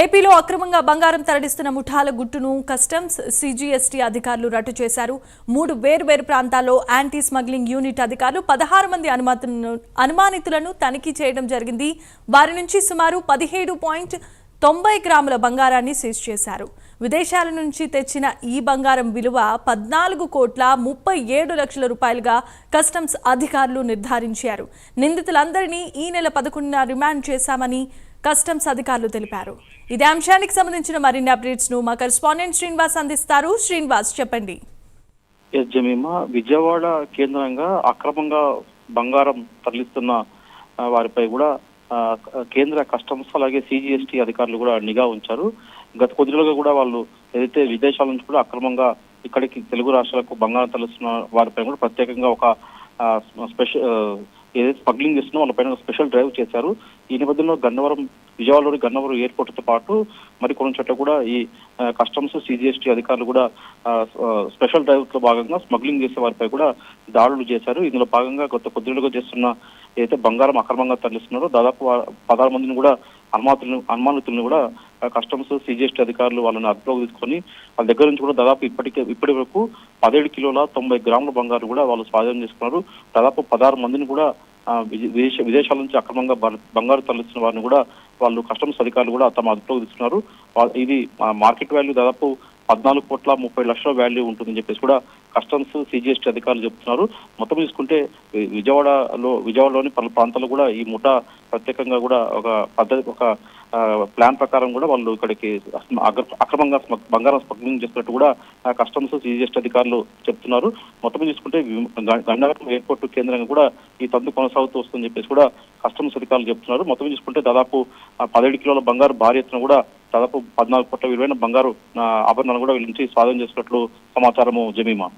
ఏపీలో అక్రమంగా బంగారం తరలిస్తున్న ముఠాల గుట్టును కస్టమ్స్ సీజీఎస్టీ అధికారులు రట్టు చేశారు. మూడు వేర్వేరు ప్రాంతాల్లో యాంటీ స్మగ్లింగ్ యూనిట్ అధికారులు పదహారు మంది అనుమతులను అనుమానితులను తనిఖీ చేయడం జరిగింది. వారి నుంచి సుమారు పదిహేడు పాయింట్ తొంభై గ్రాముల బంగారాన్ని సీజ్ చేశారు. విదేశాల నుంచి తెచ్చిన ఈ బంగారం విలువ పద్నాలుగు కోట్ల ముప్పై ఏడు లక్షల రూపాయలుగా కస్టమ్స్ అధికారులు నిర్ధారించారు. నిందితులందరినీ ఈ నెల పదకొండున రిమాండ్ చేశామని కస్టమ్స్ అధికారులు తెలిపారు. ఇదే అంశానికి సంబంధించిన మరిన్ని అప్డేట్స్ను మా కరెస్పాండెంట్ శ్రీనివాస్ అందిస్తారు. శ్రీనివాస్ చెప్పండి. జమీమా. విజయవాడ కేంద్రంగా అక్రమంగా బంగారం తరలిస్తున్న వారిపై కూడా కేంద్ర కస్టమ్స్ అలాగే సిజిఎస్టీ అధికారులు కూడా నిఘా ఉంచారు. గత కొద్ది రోజులుగా కూడా వాళ్ళు ఏదైతే విదేశాల నుంచి కూడా అక్రమంగా ఇక్కడికి తెలుగు రాష్ట్రాలకు బంగారం తరలిస్తున్న వారిపై కూడా ప్రత్యేకంగా ఒక స్పెషల్ ఏదైతే స్మగ్లింగ్ చేస్తున్నా వాళ్ళపైన పైన స్పెషల్ డ్రైవ్ చేశారు. ఈ నేపథ్యంలో గన్నవరం విజయవాడలోని గన్నవరం ఎయిర్పోర్ట్తో పాటు మరికొన్ని చోట్ల కూడా ఈ కస్టమ్స్ సిజిఎస్టీ అధికారులు కూడా స్పెషల్ డ్రైవ్లో భాగంగా స్మగ్లింగ్ చేసే వారిపై కూడా దాడులు చేశారు. ఇందులో భాగంగా గత కొద్ది రోజులుగా చేస్తున్న ఏదైతే బంగారం అక్రమంగా తరలిస్తున్నారో దాదాపు పదహారు మందిని కూడా అనుమాతులను అనుమానితులను కూడా కస్టమ్స్ సిజిఎస్టీ అధికారులు వాళ్ళని అదుపులోకి తీసుకొని వాళ్ళ దగ్గర నుంచి కూడా దాదాపు ఇప్పటికే ఇప్పటి వరకు పదిహేడు కిలోల తొంభై గ్రాముల బంగారు కూడా వాళ్ళు స్వాధీనం చేసుకున్నారు. దాదాపు పదహారు మందిని కూడా విదేశ విదేశాల నుంచి అక్రమంగా బ- బంగారు తరలిస్తున్న వారిని కూడా వాళ్ళు కస్టమ్స్ అధికారులు కూడా తమ అదుపులోకి తీసుకున్నారు. ఇది మార్కెట్ వాల్యూ దాదాపు పద్నాలుగు కోట్ల ముప్పై లక్షల వాల్యూ ఉంటుందని చెప్పేసి కూడా కస్టమ్స్ సిజిఎస్టీ అధికారులు చెప్తున్నారు. మొత్తం చూసుకుంటే విజయవాడలో విజయవాడలోని పలు ప్రాంతాల్లో కూడా ఈ ముఠా ప్రత్యేకంగా కూడా ఒక పద్ధతి ఒక ప్లాన్ ప్రకారం కూడా వాళ్ళు ఇక్కడికి అగ్ర- అక్రమంగా బంగారం స్మగ్లింగ్ చేస్తున్నట్టు కూడా కస్టమ్స్ సిజిఎస్టీ అధికారులు చెప్తున్నారు. మొత్తం చూసుకుంటే వి- ఎయిర్పోర్ట్ కేంద్రంగా కూడా ఈ తంతు కొనసాగుతూ వస్తుందని చెప్పేసి కూడా కస్టమ్స్ అధికారులు చెప్తున్నారు. మొత్తం చూసుకుంటే దాదాపు పదిహేడు కిలోల బంగారు భారీ ఎత్తున కూడా దాదాపు పద్నాలుగు కోట్ల విలువైన బంగారు ఆభరణాలు కూడా వీళ్ళ నుంచి స్వాధీనం చేసినట్లు సమాచారము జమీమా.